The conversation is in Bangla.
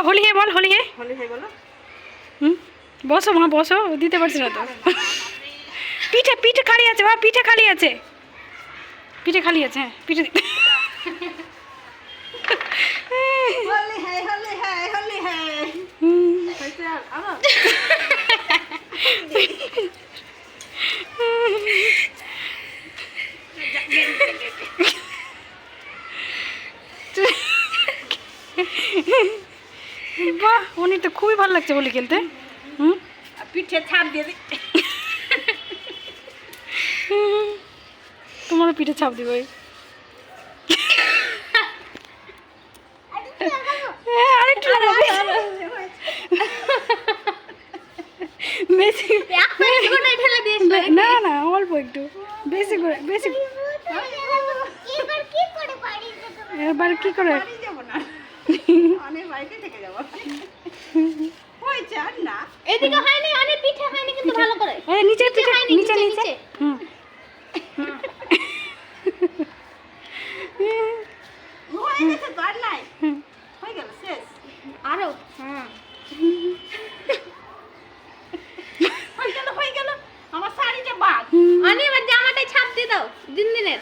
ব- হোলি হে বল হোলি হে হলে হে বলো হুম বসো মা বসো দিতে পারছি না তো পিঠে পিঠে খালি আছে মা পিঠে খালি আছে পিঠে খালি আছে হ্যাঁ পিঠে দি- বাহ উনি তো খুবই ভালো লাগছে হোলি খেলতে। হুম? পিঠে ছাপ দিয়ে দি। তোমারও পিঠে ছাপ দিব আরেকটু বেশি না না অল্প একটু। বেশি করে বেশি এবার কি করে অনেক বাড়িতে এদিকে হয় হয়নি অনেক পিঠে হয় হয়নি কিন্তু ভালো করে। আরে নিচে পিঠে নিচে নিচে হুম। হয়ে গেছে তো আর নাই হয়ে গেল শেষ। আরও। হ্যাঁ। হয়ে গেল হয়ে গেল। আমার শাড়িটা বাদ। আনি এবার জামাটা ছাপ দিয়ে দাও দিন দিনের।